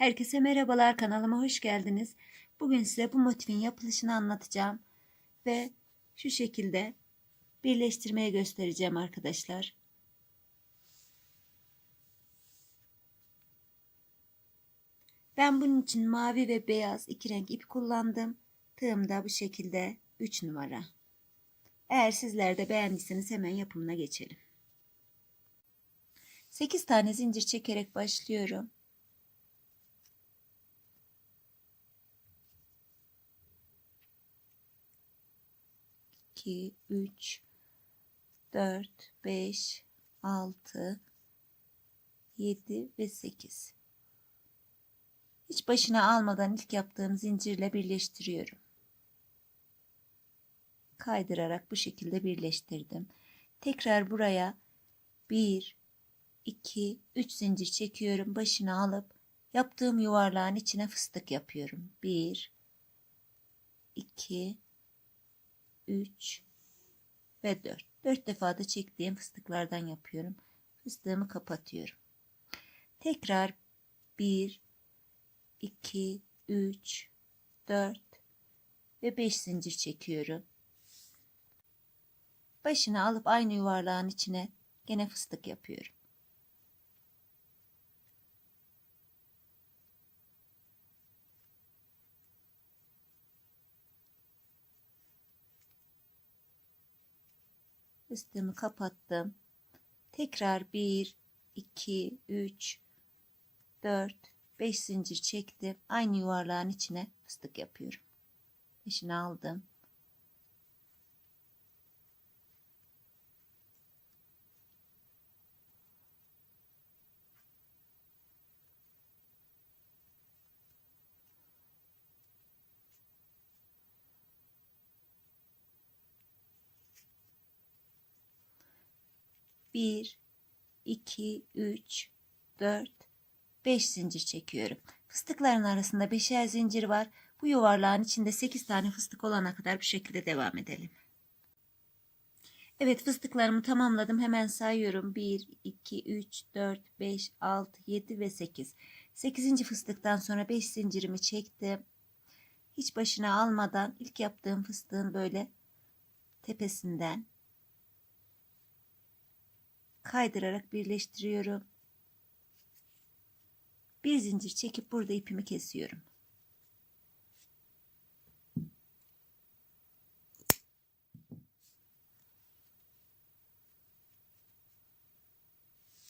Herkese merhabalar kanalıma hoş geldiniz. Bugün size bu motifin yapılışını anlatacağım ve şu şekilde birleştirmeye göstereceğim arkadaşlar. Ben bunun için mavi ve beyaz iki renk ip kullandım. Tığım da bu şekilde 3 numara. Eğer sizler de beğendiyseniz hemen yapımına geçelim. 8 tane zincir çekerek başlıyorum. 2, 3, 4, 5, 6, 7 ve 8. Hiç başına almadan ilk yaptığım zincirle birleştiriyorum. Kaydırarak bu şekilde birleştirdim. Tekrar buraya 1, 2, 3 zincir çekiyorum. Başına alıp yaptığım yuvarlağın içine fıstık yapıyorum. 1, 2, 3 ve 4. 4 defa da çektiğim fıstıklardan yapıyorum. Fıstığımı kapatıyorum. Tekrar 1 2 3 4 ve 5 zincir çekiyorum. Başını alıp aynı yuvarlağın içine gene fıstık yapıyorum. Fıstığımı kapattım. Tekrar 1, 2, 3, 4, 5 zincir çektim. Aynı yuvarlağın içine fıstık yapıyorum. Peşini aldım. Bir, iki, üç, dört, beş zincir çekiyorum. Fıstıkların arasında beşer zincir var. Bu yuvarlağın içinde sekiz tane fıstık olana kadar bu şekilde devam edelim. Evet fıstıklarımı tamamladım. Hemen sayıyorum. 1, 2, 3, 4, 5, 6, 7 ve 8. 8. fıstıktan sonra 5 zincirimi çektim. Hiç başına almadan ilk yaptığım fıstığın böyle tepesinden kaydırarak birleştiriyorum. Bir zincir çekip burada ipimi kesiyorum.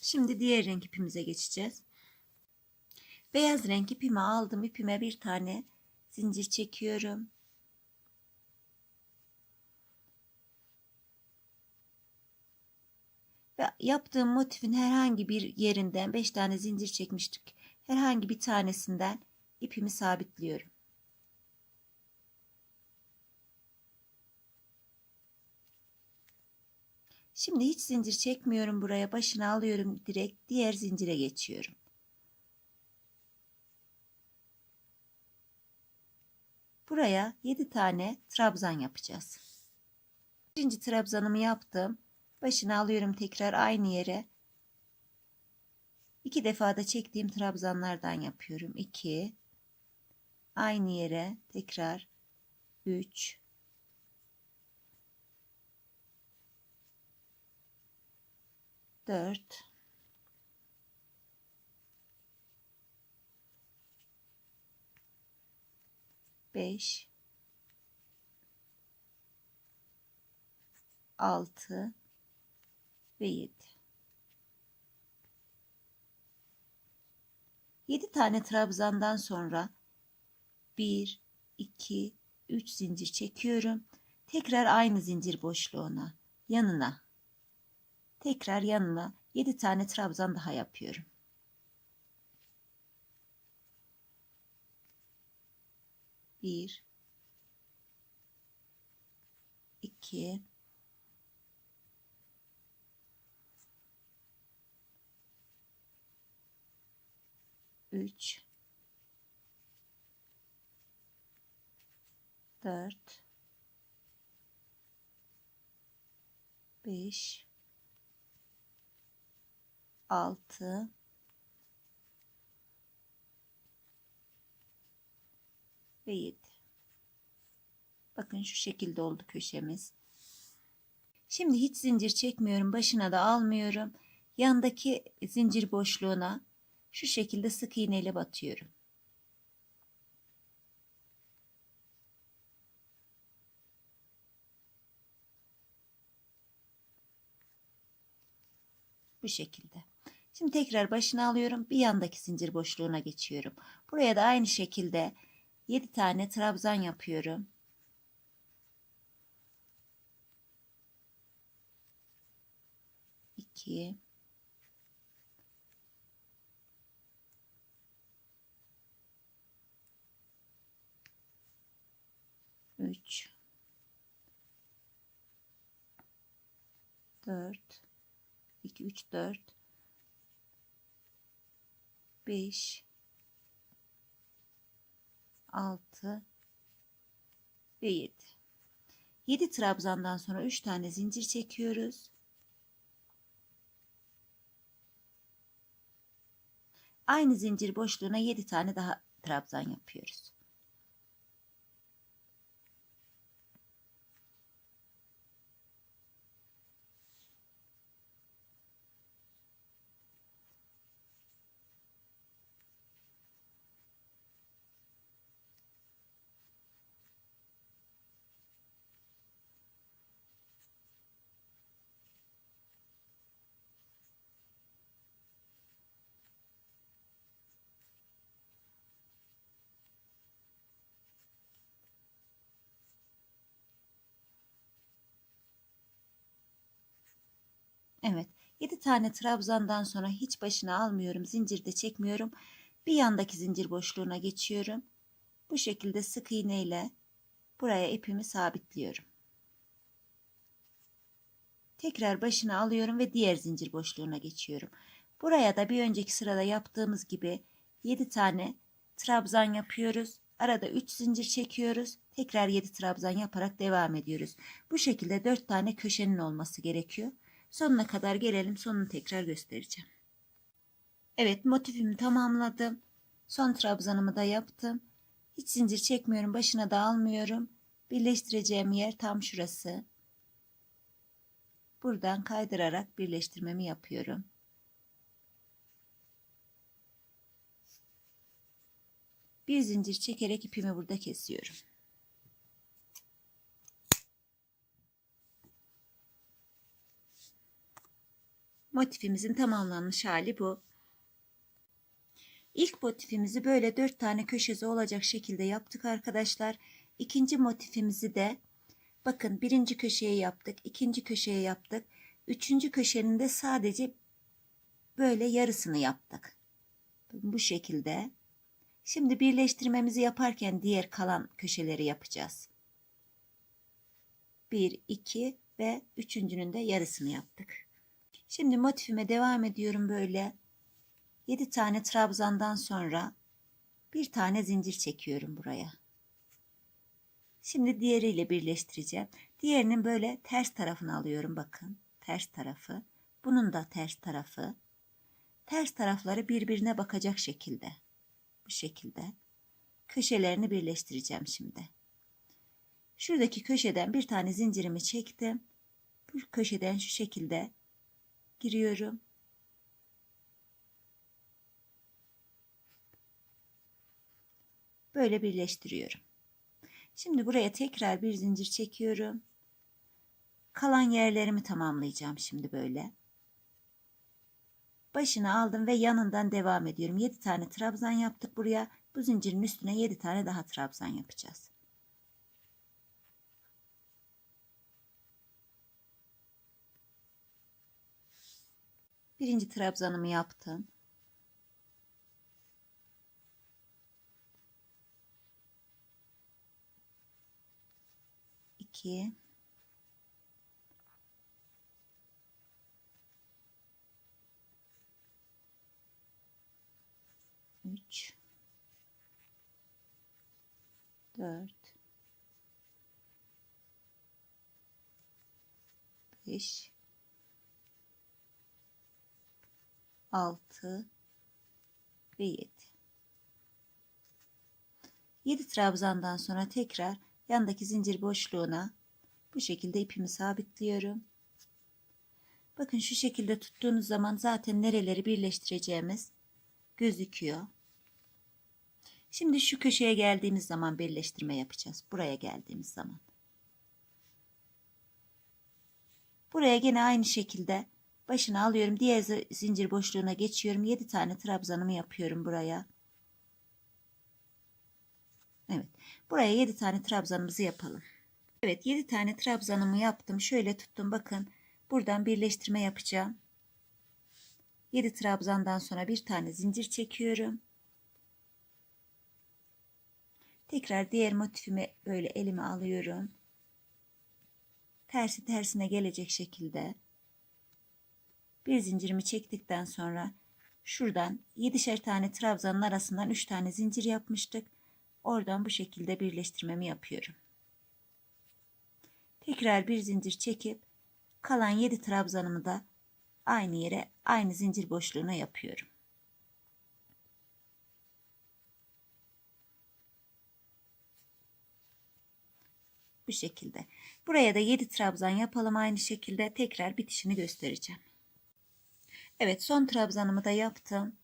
Şimdi diğer renk ipimize geçeceğiz. Beyaz renk ipimi aldım. İpime bir tane zincir çekiyorum. Ve yaptığım motifin herhangi bir yerinden 5 tane zincir çekmiştik. Herhangi bir tanesinden ipimi sabitliyorum. Şimdi hiç zincir çekmiyorum buraya. Başını alıyorum direkt diğer zincire geçiyorum. Buraya 7 tane trabzan yapacağız. Birinci trabzanımı yaptım. Başını alıyorum tekrar aynı yere. İki defa da çektiğim trabzanlardan yapıyorum. 2 aynı yere tekrar. 3 4 5 6 ve 7. 7 tane trabzandan sonra 1, 2, 3 zincir çekiyorum. Tekrar aynı zincir boşluğuna, yanına. Tekrar yanına 7 tane trabzan daha yapıyorum. Bir, iki, 3 4 5 6 ve 7. Bakın şu şekilde oldu köşemiz. Şimdi hiç zincir çekmiyorum. Başına da almıyorum. Yandaki zincir boşluğuna şu şekilde sık iğneyle batıyorum. Bu şekilde. Şimdi tekrar başına alıyorum. Bir yandaki zincir boşluğuna geçiyorum. Buraya da aynı şekilde 7 tane trabzan yapıyorum. İki. Üç. Dört. 2, 3, 4, 5, 6 ve 7. 7 trabzandan sonra 3 tane zincir çekiyoruz. Aynı zincir boşluğuna 7 tane daha trabzan yapıyoruz. Evet. 7 tane trabzandan sonra hiç başına almıyorum. Zincirde çekmiyorum. Bir yandaki zincir boşluğuna geçiyorum. Bu şekilde sık iğne ile buraya ipimi sabitliyorum. Tekrar başına alıyorum ve diğer zincir boşluğuna geçiyorum. Buraya da bir önceki sırada yaptığımız gibi 7 tane trabzan yapıyoruz. Arada 3 zincir çekiyoruz. Tekrar 7 trabzan yaparak devam ediyoruz. Bu şekilde 4 tane köşenin olması gerekiyor. Sonuna kadar gelelim. Sonunu tekrar göstereceğim. Evet motifimi tamamladım. Son trabzanımı da yaptım. Hiç zincir çekmiyorum. Başına da almıyorum. Birleştireceğim yer tam şurası. Buradan kaydırarak birleştirmemi yapıyorum. Bir zincir çekerek ipimi burada kesiyorum. Motifimizin tamamlanmış hali bu. İlk motifimizi böyle dört tane köşesi olacak şekilde yaptık arkadaşlar. İkinci motifimizi de bakın birinci köşeye yaptık, ikinci köşeye yaptık. Üçüncü köşenin de sadece böyle yarısını yaptık. Bu şekilde. Şimdi birleştirmemizi yaparken diğer kalan köşeleri yapacağız. 1, 2 ve üçüncünün de yarısını yaptık. Şimdi motifime devam ediyorum böyle. 7 tane trabzandan sonra bir tane zincir çekiyorum buraya. Şimdi diğeriyle birleştireceğim. Diğerinin böyle ters tarafını alıyorum bakın. Ters tarafı. Bunun da ters tarafı. Ters tarafları birbirine bakacak şekilde. Bu şekilde. Köşelerini birleştireceğim şimdi. Şuradaki köşeden bir tane zincirimi çektim. Bu köşeden şu şekilde giriyorum. Böyle birleştiriyorum. Şimdi buraya tekrar bir zincir çekiyorum. Kalan yerlerimi tamamlayacağım şimdi böyle. Başını aldım ve yanından devam ediyorum. 7 tane trabzan yaptık buraya. Bu zincirin üstüne 7 tane daha trabzan yapacağız. Birinci trabzanımı yaptım. İki. Üç. Dört. Beş. 6 ve 7. 7 trabzandan sonra tekrar yandaki zincir boşluğuna bu şekilde ipimi sabitliyorum. Bakın şu şekilde tuttuğunuz zaman zaten nereleri birleştireceğimiz gözüküyor. Şimdi şu köşeye geldiğimiz zaman birleştirme yapacağız. Buraya geldiğimiz zaman. Buraya gene aynı şekilde başını alıyorum. Diğer zincir boşluğuna geçiyorum. 7 tane trabzanımı yapıyorum buraya. Evet. Buraya 7 tane trabzanımızı yapalım. Evet 7 tane trabzanımı yaptım. Şöyle tuttum bakın. Buradan birleştirme yapacağım. 7 trabzandan sonra bir tane zincir çekiyorum. Tekrar diğer motifimi böyle elime alıyorum. Tersi tersine gelecek şekilde bir zincirimi çektikten sonra şuradan 7'şer tane trabzanın arasından 3 tane zincir yapmıştık. Oradan bu şekilde birleştirmemi yapıyorum. Tekrar bir zincir çekip kalan 7 trabzanımı da aynı yere aynı zincir boşluğuna yapıyorum. Bu şekilde. Buraya da 7 trabzan yapalım aynı şekilde. Tekrar bitişini göstereceğim. Evet son trabzanımı da yaptım.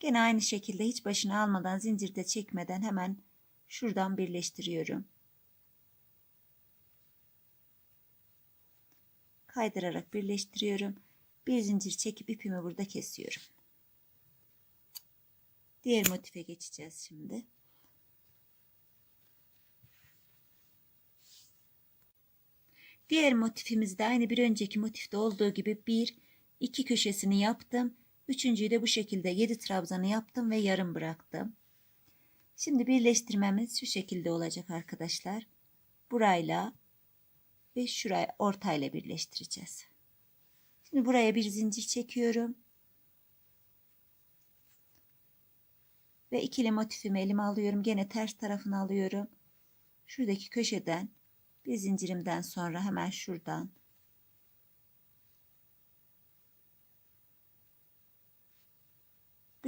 Gene aynı şekilde hiç başını almadan zincirde çekmeden hemen şuradan birleştiriyorum. Kaydırarak birleştiriyorum. Bir zincir çekip ipimi burada kesiyorum. Diğer motife geçeceğiz şimdi. Diğer motifimizde aynı bir önceki motifte olduğu gibi bir, iki köşesini yaptım. Üçüncüyü de bu şekilde 7 trabzanı yaptım ve yarım bıraktım. Şimdi birleştirmemiz şu şekilde olacak arkadaşlar. Burayla ve şuraya ortayla birleştireceğiz. Şimdi buraya bir zincir çekiyorum. Ve ikili motifimi elime alıyorum. Gene ters tarafını alıyorum. Şuradaki köşeden bir zincirimden sonra hemen şuradan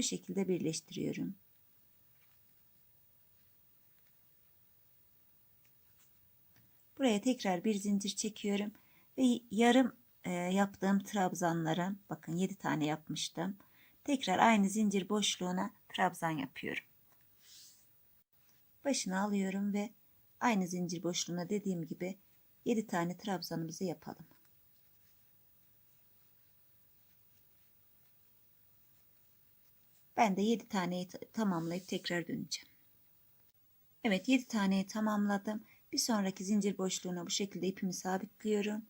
bu şekilde birleştiriyorum. Buraya tekrar bir zincir çekiyorum ve yarım e, yaptığım trabzanlara bakın 7 tane yapmıştım. Tekrar aynı zincir boşluğuna trabzan yapıyorum. Başını alıyorum ve aynı zincir boşluğuna dediğim gibi 7 tane trabzanımızı yapalım. Ben de 7 taneyi tamamlayıp tekrar döneceğim. Evet 7 taneyi tamamladım. Bir sonraki zincir boşluğuna bu şekilde ipimi sabitliyorum.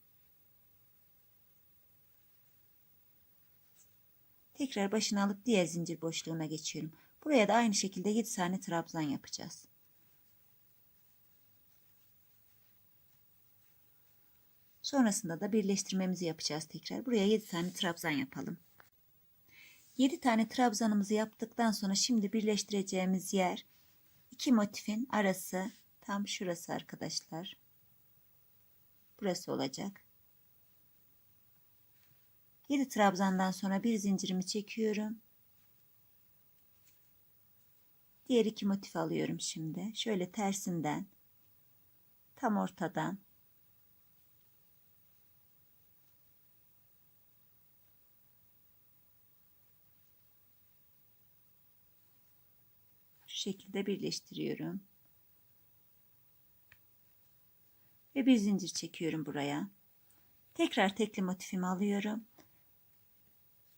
Tekrar başını alıp diğer zincir boşluğuna geçiyorum. Buraya da aynı şekilde 7 tane trabzan yapacağız. Sonrasında da birleştirmemizi yapacağız tekrar. Buraya 7 tane trabzan yapalım. 7 tane trabzanımızı yaptıktan sonra şimdi birleştireceğimiz yer iki motifin arası tam şurası arkadaşlar. Burası olacak. 7 trabzandan sonra bir zincirimi çekiyorum. Diğer iki motif alıyorum şimdi. Şöyle tersinden tam ortadan şekilde birleştiriyorum. Ve bir zincir çekiyorum buraya. Tekrar tekli motifimi alıyorum.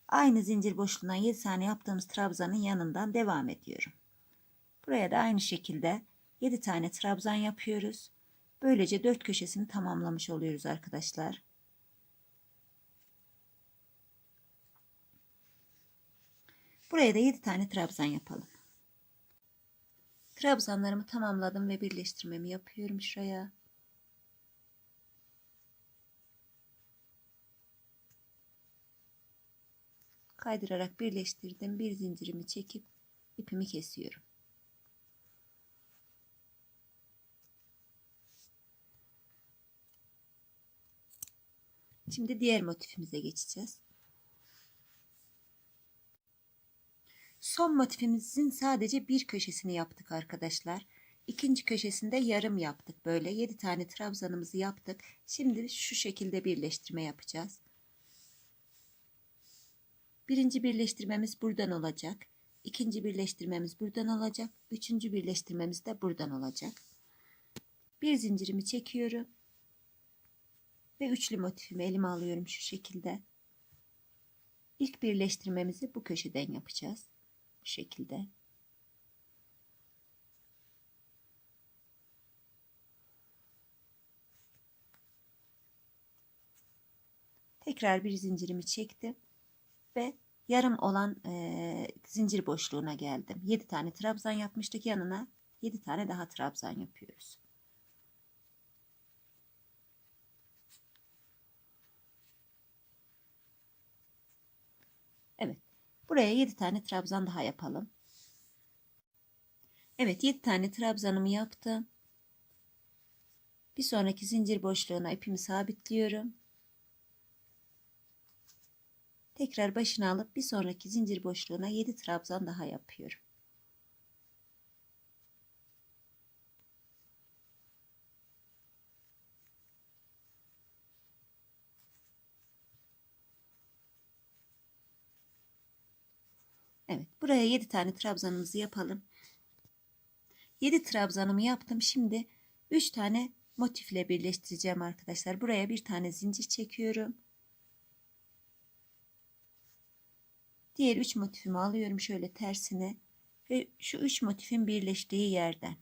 Aynı zincir boşluğundan 7 tane yaptığımız trabzanın yanından devam ediyorum. Buraya da aynı şekilde 7 tane trabzan yapıyoruz. Böylece 4 köşesini tamamlamış oluyoruz arkadaşlar. Buraya da 7 tane trabzan yapalım. Trabzanlarımı tamamladım ve birleştirmemi yapıyorum şuraya. Kaydırarak birleştirdim. Bir zincirimi çekip ipimi kesiyorum. Şimdi diğer motifimize geçeceğiz. Son motifimizin sadece bir köşesini yaptık arkadaşlar. İkinci köşesinde yarım yaptık böyle. 7 tane trabzanımızı yaptık. Şimdi şu şekilde birleştirme yapacağız. Birinci birleştirmemiz buradan olacak. İkinci birleştirmemiz buradan olacak. Üçüncü birleştirmemiz de buradan olacak. Bir zincirimi çekiyorum. Ve üçlü motifimi elime alıyorum şu şekilde. İlk birleştirmemizi bu köşeden yapacağız. Bu şekilde. Tekrar bir zincirimi çektim ve yarım olan e, zincir boşluğuna geldim. 7 tane trabzan yapmıştık yanına 7 tane daha trabzan yapıyoruz. Evet. Buraya 7 tane trabzan daha yapalım. Evet 7 tane trabzanımı yaptım. Bir sonraki zincir boşluğuna ipimi sabitliyorum. Tekrar başına alıp bir sonraki zincir boşluğuna 7 trabzan daha yapıyorum. Evet, buraya 7 tane trabzanımızı yapalım. 7 trabzanımı yaptım. Şimdi 3 tane motifle birleştireceğim arkadaşlar. Buraya bir tane zincir çekiyorum. Diğer 3 motifimi alıyorum şöyle tersine ve şu 3 motifin birleştiği yerden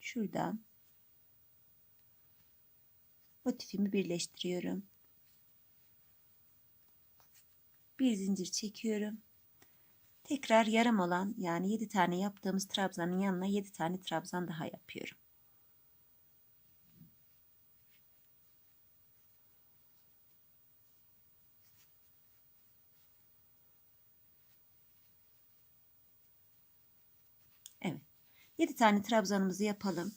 şuradan motifimi birleştiriyorum. Bir zincir çekiyorum. Tekrar yarım olan yani 7 tane yaptığımız trabzanın yanına 7 tane trabzan daha yapıyorum. Evet. 7 tane trabzanımızı yapalım.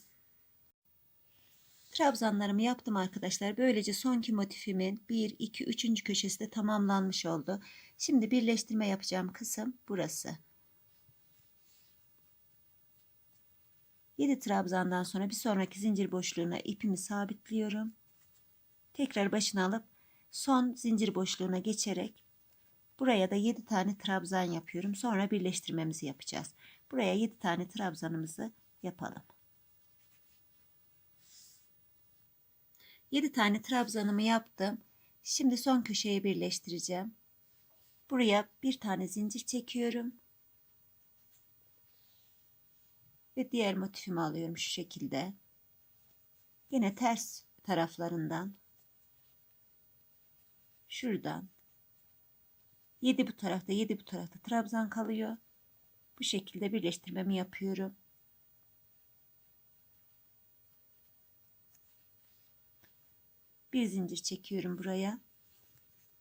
Trabzanlarımı yaptım arkadaşlar. Böylece sonki motifimin 1, 2, 3. köşesi de tamamlanmış oldu. Şimdi birleştirme yapacağım kısım burası. 7 trabzandan sonra bir sonraki zincir boşluğuna ipimi sabitliyorum. Tekrar başına alıp son zincir boşluğuna geçerek buraya da 7 tane trabzan yapıyorum. Sonra birleştirmemizi yapacağız. Buraya 7 tane trabzanımızı yapalım. 7 tane trabzanımı yaptım. Şimdi son köşeye birleştireceğim. Buraya bir tane zincir çekiyorum. Ve diğer motifimi alıyorum şu şekilde. Yine ters taraflarından şuradan 7 bu tarafta 7 bu tarafta trabzan kalıyor. Bu şekilde birleştirmemi yapıyorum. Bir zincir çekiyorum buraya.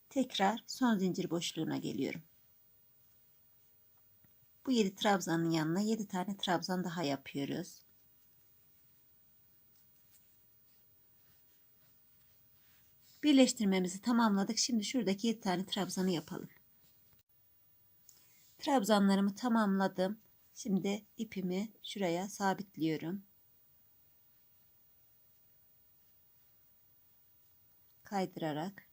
Tekrar son zincir boşluğuna geliyorum. Bu 7 trabzanın yanına 7 tane trabzan daha yapıyoruz. Birleştirmemizi tamamladık. Şimdi şuradaki 7 tane trabzanı yapalım. Trabzanlarımı tamamladım. Şimdi ipimi şuraya sabitliyorum. Kaydırarak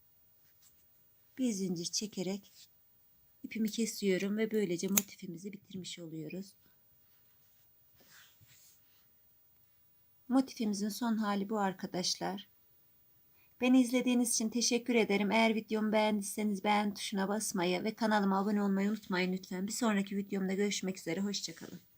bir zincir çekerek ipimi kesiyorum ve böylece motifimizi bitirmiş oluyoruz. Motifimizin son hali bu arkadaşlar. Beni izlediğiniz için teşekkür ederim. Eğer videomu beğendiyseniz beğen tuşuna basmayı ve kanalıma abone olmayı unutmayın lütfen. Bir sonraki videomda görüşmek üzere. Hoşçakalın.